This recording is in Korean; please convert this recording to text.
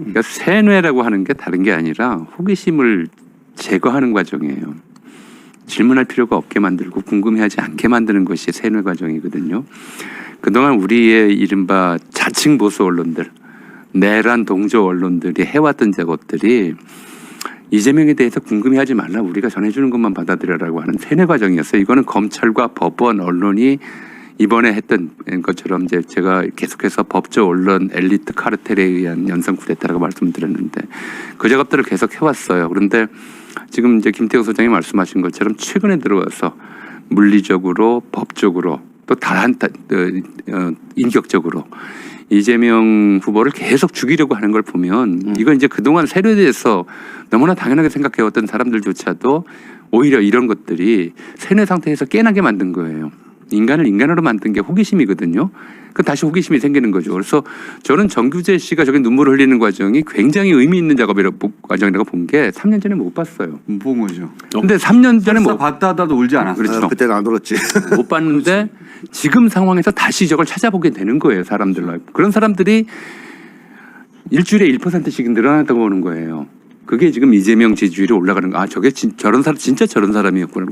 그러니까 세뇌라고 하는 게 다른 게 아니라 호기심을 제거하는 과정이에요. 질문할 필요가 없게 만들고 궁금해하지 않게 만드는 것이 세뇌 과정이거든요. 그동안 우리의 이른바 자칭 보수 언론들, 내란 동조 언론들이 해왔던 작업들이 이재명에 대해서 궁금해하지 말라 우리가 전해주는 것만 받아들여라고 하는 세뇌 과정이었어요. 이거는 검찰과 법원, 언론이 이번에 했던 것처럼 이제 제가 계속해서 법조 언론 엘리트 카르텔에 의한 연성 쿠데타라고 말씀드렸는데 그 작업들을 계속 해왔어요. 그런데 지금 이제 김태우 소장이 말씀하신 것처럼 최근에 들어와서 물리적으로 법적으로 또 다한 어, 인격적으로 이재명 후보를 계속 죽이려고 하는 걸 보면 이건 이제 그동안 세뇌돼서 너무나 당연하게 생각해왔던 사람들조차도 오히려 이런 것들이 세뇌 상태에서 깨나게 만든 거예요. 인간을 인간으로 만든 게 호기심이거든요. 그 다시 호기심이 생기는 거죠. 그래서 저는 정규재 씨가 저기 눈물을 흘리는 과정이 굉장히 의미 있는 작업이라고 과정이라고 본 게 3년 전에 못 봤어요. 못 본 거죠. 근데 3년 전에 못, 봤다 하다도 울지 않았어요. 그렇죠. 아, 그때는 안 울었지. 못 봤는데 지금 상황에서 다시 저걸 찾아보게 되는 거예요. 사람들로. 그런 사람들이 일주일에 1%씩 늘어났다고 보는 거예요. 그게 지금 이재명 지지율이 올라가는 거. 아, 저게 진, 저런 사람 진짜 저런 사람이었구나.